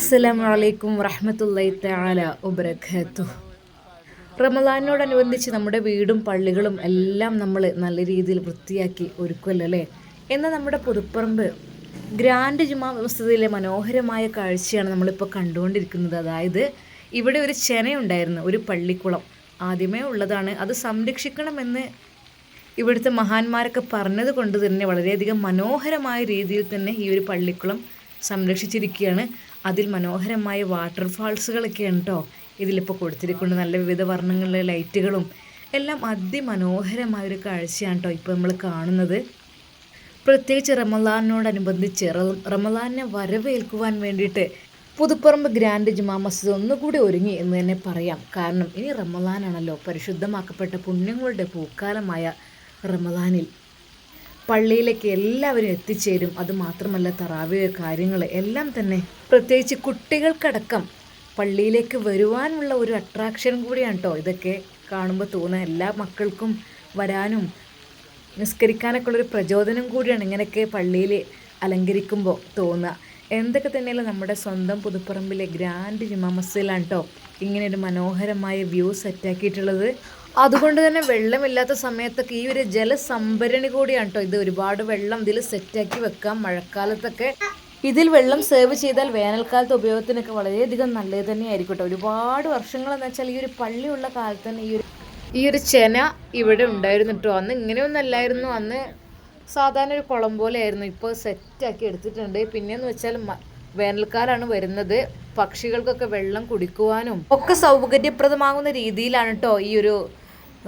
അസ്സലാമു അലൈക്കും താല വബറകാതുഹു റമദാനോടനുബന്ധിച്ച് നമ്മുടെ വീടും പള്ളികളും എല്ലാം നമ്മൾ നല്ല രീതിയിൽ വൃത്തിയാക്കി ഒരുക്കുമല്ലോ അല്ലേ? എന്നാൽ നമ്മുടെ പുതുപ്പറമ്പ് ഗ്രാൻഡ് ജുമാ വ്യവസ്ഥയിലെ മനോഹരമായ കാഴ്ചയാണ് നമ്മളിപ്പോൾ കണ്ടുകൊണ്ടിരിക്കുന്നത്. അതായത് ഇവിടെ ഒരു ചെനയുണ്ടായിരുന്നു ഒരു പള്ളിക്കുളം. ആദ്യമേ ഉള്ളതാണ്. അത് സംരക്ഷിക്കണമെന്ന് ഇവിടുത്തെ മഹാന്മാരൊക്കെ പറഞ്ഞത് കൊണ്ട് തന്നെ വളരെയധികം മനോഹരമായ രീതിയിൽ തന്നെ ഈ ഒരു പള്ളിക്കുളം സംരക്ഷിച്ചിരിക്കുകയാണ്. അതിൽ മനോഹരമായ വാട്ടർഫാൾസുകളൊക്കെയാണ് കേട്ടോ ഇതിലിപ്പോൾ കൊടുത്തിരിക്കുന്നത് നല്ല വിവിധ വർണങ്ങളിലെ ലൈറ്റുകളും എല്ലാം അതിമനോഹരമായ ഒരു കാഴ്ചയാണ് കേട്ടോ ഇപ്പോൾ നമ്മൾ കാണുന്നത്. പ്രത്യേകിച്ച് റമലാനോടനുബന്ധിച്ച് റമലാനെ വരവേൽക്കുവാൻ വേണ്ടിയിട്ട് പുതുപ്പറമ്പ് ഗ്രാൻഡ് ജുമാ മസ്ജിദ് ഒന്നുകൂടി ഒരുങ്ങി എന്ന് തന്നെ പറയാം. കാരണം ഇനി റമലാനാണല്ലോ പരിശുദ്ധമാക്കപ്പെട്ട പുണ്യങ്ങളുടെ പൂക്കാലമായ റമലാനിൽ പള്ളിയിലേക്ക് എല്ലാവരും എത്തിച്ചേരും. അതുമാത്രമല്ല തറാവിയ കാര്യങ്ങൾ എല്ലാം തന്നെ. പ്രത്യേകിച്ച് കുട്ടികൾക്കടക്കം പള്ളിയിലേക്ക് വരുവാനുള്ള ഒരു അട്രാക്ഷൻ കൂടിയാണ് കേട്ടോ ഇതൊക്കെ കാണുമ്പോൾ തോന്നുന്ന എല്ലാ മക്കൾക്കും വരാനും നിസ്കരിക്കാനൊക്കെ ഉള്ളൊരു പ്രചോദനം കൂടിയാണ് ഇങ്ങനെയൊക്കെ പള്ളിയിൽ അലങ്കരിക്കുമ്പോൾ തോന്നുക. എന്തൊക്കെ തന്നെയാലും നമ്മുടെ സ്വന്തം പുതുപ്പറമ്പിലെ ഗ്രാൻഡ് ജുമാ മസ്ജിദിലാണ് കേട്ടോ ഇങ്ങനെ ഒരു മനോഹരമായ വ്യൂ സെറ്റാക്കിയിട്ടുള്ളത് അതുകൊണ്ട് തന്നെ വെള്ളമില്ലാത്ത സമയത്തൊക്കെ ഈ ഒരു ജലസംഭരണി കൂടിയാണ് കേട്ടോ ഇത് ഒരുപാട് വെള്ളം ഇതിൽ സെറ്റാക്കി വെക്കാം മഴക്കാലത്തൊക്കെ. ഇതിൽ വെള്ളം സേവ് ചെയ്താൽ വേനൽക്കാലത്ത് ഉപയോഗത്തിനൊക്കെ വളരെയധികം നല്ലത് തന്നെയായിരിക്കും കേട്ടോ ഒരുപാട് വർഷങ്ങളെന്ന് വെച്ചാൽ ഈ ഒരു പള്ളിയുള്ള കാലത്ത് തന്നെ ഈ ഒരു ഈ ഒരു ചെന ഇവിടെ ഉണ്ടായിരുന്നു കേട്ടോ അന്ന് ഇങ്ങനെയൊന്നും അല്ലായിരുന്നു. അന്ന് സാധാരണ ഒരു കുളം പോലെ ആയിരുന്നു. ഇപ്പോൾ സെറ്റാക്കി എടുത്തിട്ടുണ്ട്. പിന്നെയെന്ന് വെച്ചാൽ വേനൽക്കാലാണ് വരുന്നത്. പക്ഷികൾക്കൊക്കെ വെള്ളം കുടിക്കുവാനും ഒക്കെ സൗകര്യപ്രദമാകുന്ന രീതിയിലാണ് കേട്ടോ ഈ ഒരു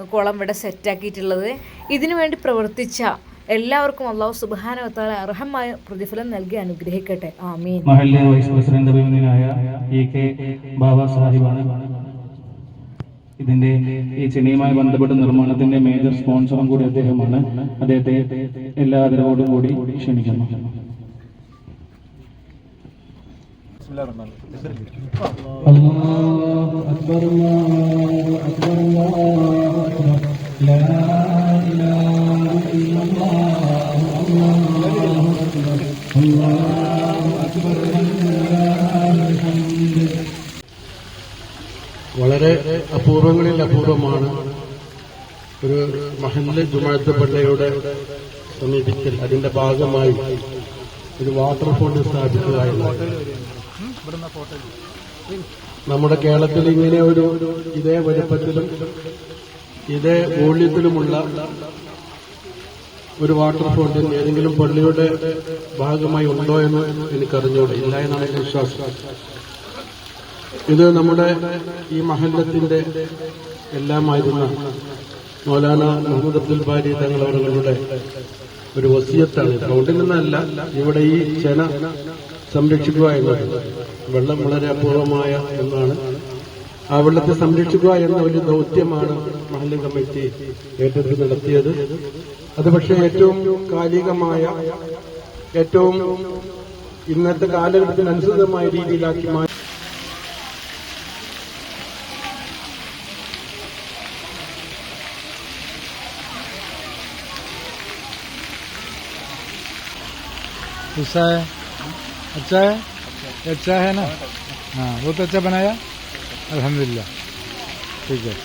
കുളം ഇവിടെ സെറ്റാക്കിയിട്ടുള്ളത് ഇതിനു വേണ്ടി പ്രവർത്തിച്ച എല്ലാവർക്കും അള്ളാഹു സുബാനവത്താല അർഹമായ പ്രതിഫലം നൽകി അനുഗ്രഹിക്കട്ടെ. ആമീൻ. വൈസ് പ്രസിഡന്റ് ഇതിന്റെ ഈ ചെടിയുമായി ബന്ധപ്പെട്ട നിർമ്മാണത്തിന്റെ മേജർ സ്പോൺസറും കൂടി അദ്ദേഹമാണ്. അദ്ദേഹത്തെ എല്ലാ ആദരവോടും കൂടി ക്ഷണിക്കുന്നു. വളരെ അപൂർവങ്ങളിൽ അപൂർവമാണ് ഒരു മഹല്ല് ജുമാഅത്ത് പള്ളിയുടെ സമീപിക്കൽ. അതിന്റെ ഭാഗമായി ഒരു വാട്ടർ ഫോണ്ട് സ്ഥാപിക്കുക നമ്മുടെ കേരളത്തിൽ ഇങ്ങനെ ഒരു ഇതേ വലുപ്പത്തിലും ഇതേ മൂല്യത്തിലുമുള്ള ഒരു വാട്ടർ ഫോണ്ടിൽ ഏതെങ്കിലും പള്ളിയുടെ ഭാഗമായി ഉണ്ടോ എന്ന് എനിക്കറിഞ്ഞൂടെ. ഇല്ല എന്നാണ് എന്റെ വിശ്വാസം. ഇത് നമ്മുടെ ഈ മഹല്ലത്തിന്റെ എല്ലാമായിരുന്ന മൗലാന മുഹമ്മദ് അബ്ദുൽ ബാരി തങ്ങളവരുടെ ഒരു വസിയത്താണ്. ഫൗണ്ടിൽ നിന്നല്ല ഇവിടെ ഈ ചെന സംരക്ഷിക്കുക എന്നാണ് വെള്ളം വളരെ അപൂർവമായ എന്നാണ് ആ വെള്ളത്തെ സംരക്ഷിക്കുക എന്ന ഒരു ദൗത്യമാണ് മഹല്ല് കമ്മിറ്റി ഏറ്റെടുത്ത് നടത്തിയത് അത് പക്ഷേ ഏറ്റവും കാലികമായ ഏറ്റവും ഇന്നത്തെ കാലഘട്ടത്തിനനുസൃതമായ രീതിയിലാക്കി മാറ്റി that? अच्छा है? अच्छा है ना? हाँ बहुत अच्छा बनाया। अलहमदिल्ला ठीक है।